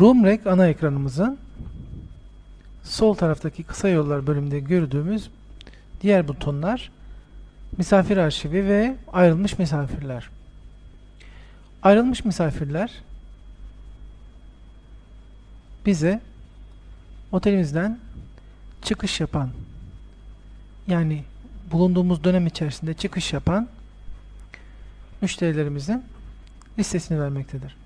Room Rec ana ekranımızın sol taraftaki kısa yollar bölümünde gördüğümüz diğer butonlar misafir arşivi ve ayrılmış misafirler. Ayrılmış misafirler bize otelimizden çıkış yapan yani bulunduğumuz dönem içerisinde çıkış yapan müşterilerimizin listesini vermektedir.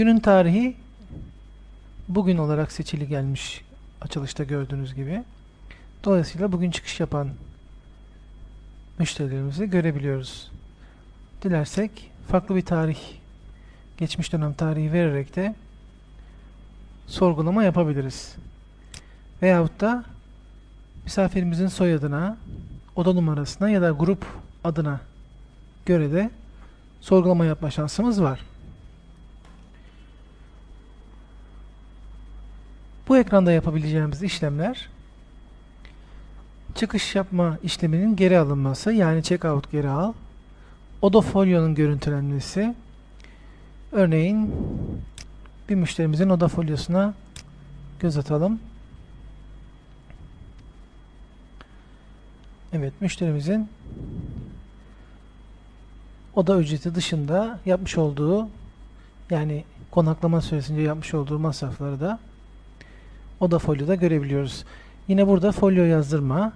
Günün tarihi bugün olarak seçili gelmiş açılışta gördüğünüz gibi. Dolayısıyla bugün çıkış yapan müşterilerimizi görebiliyoruz. Dilersek farklı bir tarih, geçmiş dönem tarihi vererek de sorgulama yapabiliriz. Veyahut da misafirimizin soyadına, oda numarasına ya da grup adına göre de sorgulama yapma şansımız var. Bu ekranda yapabileceğimiz işlemler çıkış yapma işleminin geri alınması yani checkout geri al, oda folyonun görüntülenmesi, örneğin bir müşterimizin oda folyosuna göz atalım. Evet, müşterimizin oda ücreti dışında yapmış olduğu yani konaklama süresince yapmış olduğu masrafları da oda folyoda görebiliyoruz. Yine burada folyo yazdırma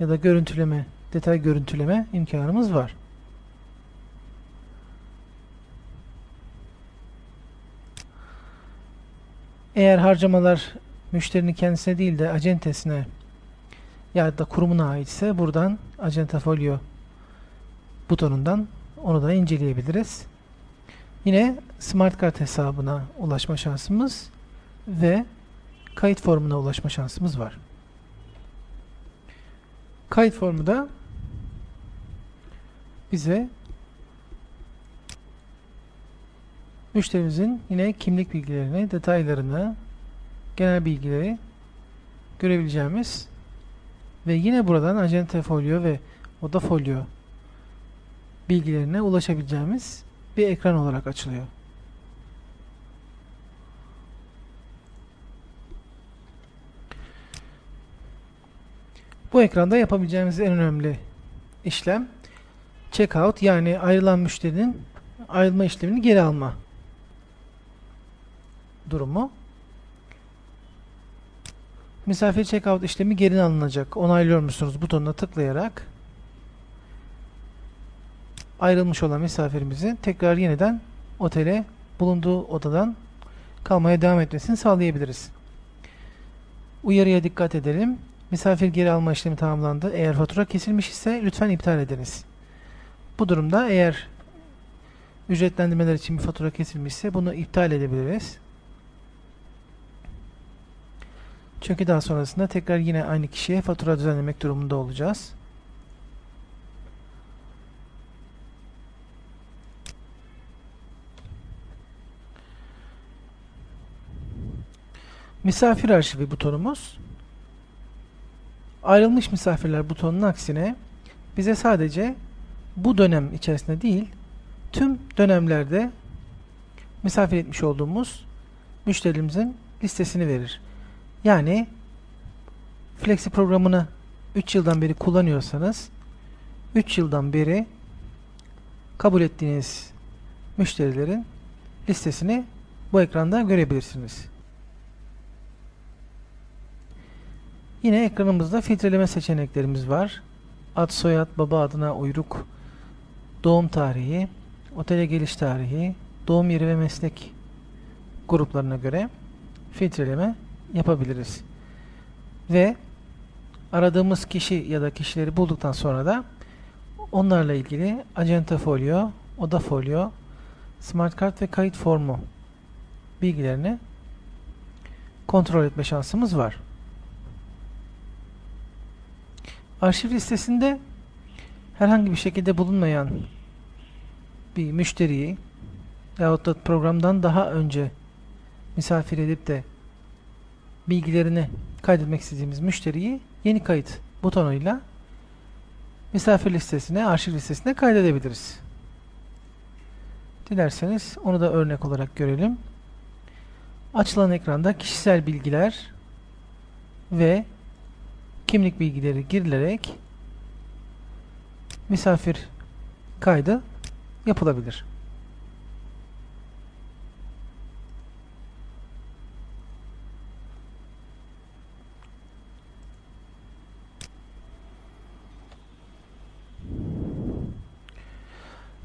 ya da görüntüleme, detay görüntüleme imkanımız var. Eğer harcamalar müşterinin kendisine değil de acentesine ya da kurumuna aitse buradan acenta folyo butonundan onu da inceleyebiliriz. Yine smart kart hesabına ulaşma şansımız ve kayıt formuna ulaşma şansımız var. Kayıt formu da bize müşterimizin yine kimlik bilgilerini, detaylarını, genel bilgileri görebileceğimiz ve yine buradan acente folyo ve oda folyo bilgilerine ulaşabileceğimiz bir ekran olarak açılıyor. Bu ekranda yapabileceğimiz en önemli işlem checkout yani ayrılan müşterinin ayrılma işlemini geri alma durumu. Misafir checkout işlemi geri alınacak. Onaylıyor musunuz butonuna tıklayarak ayrılmış olan misafirimizi tekrar yeniden otele bulunduğu odadan kalmaya devam etmesini sağlayabiliriz. Uyarıya dikkat edelim. Misafir geri alma işlemi tamamlandı. Eğer fatura kesilmiş ise lütfen iptal ediniz. Bu durumda eğer ücretlendirmeler için bir fatura kesilmişse bunu iptal edebiliriz. Çünkü daha sonrasında tekrar yine aynı kişiye fatura düzenlemek durumunda olacağız. Misafir arşivi butonumuz ayrılmış misafirler butonunun aksine bize sadece bu dönem içerisinde değil tüm dönemlerde misafir etmiş olduğumuz müşterilerimizin listesini verir. Yani Flexi programını 3 yıldan beri kullanıyorsanız 3 yıldan beri kabul ettiğiniz müşterilerin listesini bu ekranda görebilirsiniz. Yine ekranımızda filtreleme seçeneklerimiz var. Ad, soyad, baba adına uyruk, doğum tarihi, otele geliş tarihi, doğum yeri ve meslek gruplarına göre filtreleme yapabiliriz. Ve aradığımız kişi ya da kişileri bulduktan sonra da onlarla ilgili acenta folyo, oda folyo, smart kart ve kayıt formu bilgilerini kontrol etme şansımız var. Arşiv listesinde herhangi bir şekilde bulunmayan bir müşteriyi yahut da programdan daha önce misafir edip de bilgilerini kaydetmek istediğimiz müşteriyi yeni kayıt butonuyla misafir listesine, arşiv listesine kaydedebiliriz. Dilerseniz onu da örnek olarak görelim. Açılan ekranda kişisel bilgiler ve kimlik bilgileri girilerek misafir kaydı yapılabilir.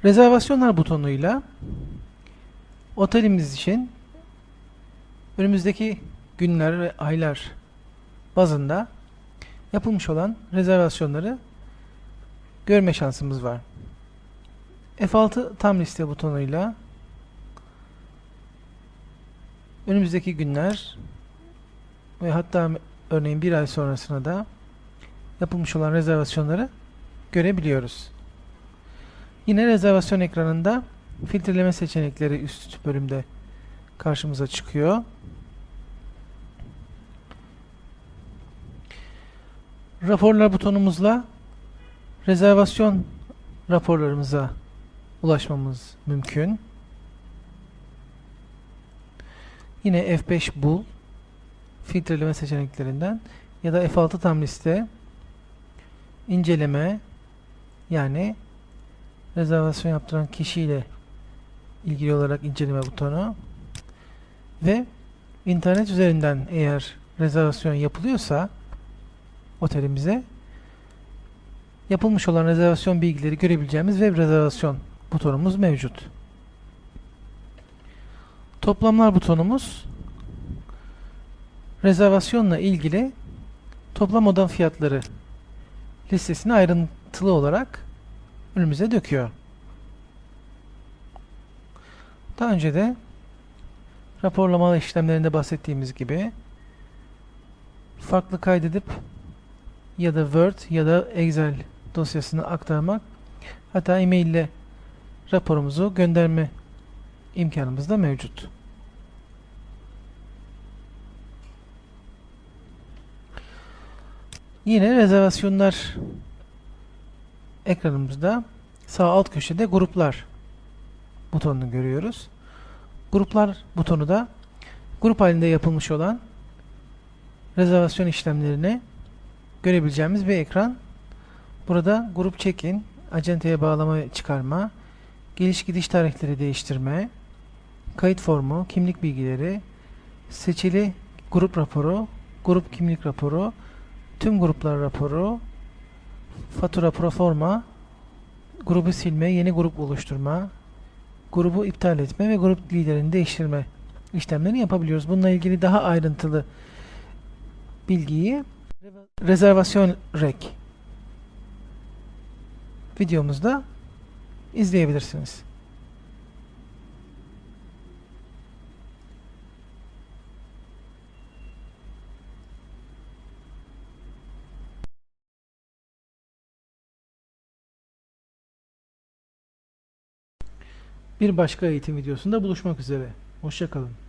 Rezervasyonlar butonuyla otelimiz için önümüzdeki günler ve aylar bazında yapılmış olan rezervasyonları görme şansımız var. F6 tam liste butonuyla önümüzdeki günler ve hatta örneğin bir ay sonrasına da yapılmış olan rezervasyonları görebiliyoruz. Yine rezervasyon ekranında filtreleme seçenekleri üst bölümde karşımıza çıkıyor. Raporlar butonumuzla rezervasyon raporlarımıza ulaşmamız mümkün. Yine F5 bul filtreleme seçeneklerinden ya da F6 tam liste inceleme yani rezervasyon yaptıran kişiyle ilgili olarak inceleme butonu ve internet üzerinden eğer rezervasyon yapılıyorsa otelimize yapılmış olan rezervasyon bilgileri görebileceğimiz web rezervasyon butonumuz mevcut. Toplamlar butonumuz rezervasyonla ilgili toplam oda fiyatları listesini ayrıntılı olarak önümüze döküyor. Daha önce de raporlama işlemlerinde bahsettiğimiz gibi farklı kaydedip ya da Word ya da Excel dosyasını aktarmak hatta e-mail ile raporumuzu gönderme imkanımız da mevcut. Yine rezervasyonlar ekranımızda sağ alt köşede gruplar butonunu görüyoruz. Gruplar butonu da grup halinde yapılmış olan rezervasyon işlemlerini görebileceğimiz bir ekran. Burada grup check-in, acenteye bağlama çıkarma, geliş gidiş tarihleri değiştirme, kayıt formu, kimlik bilgileri, seçili grup raporu, grup kimlik raporu, tüm gruplar raporu, fatura proforma, grubu silme, yeni grup oluşturma, grubu iptal etme ve grup liderini değiştirme işlemlerini yapabiliyoruz. Bununla ilgili daha ayrıntılı bilgiyi rezervasyon rek videomuzda izleyebilirsiniz. Bir başka eğitim videosunda buluşmak üzere. Hoşçakalın.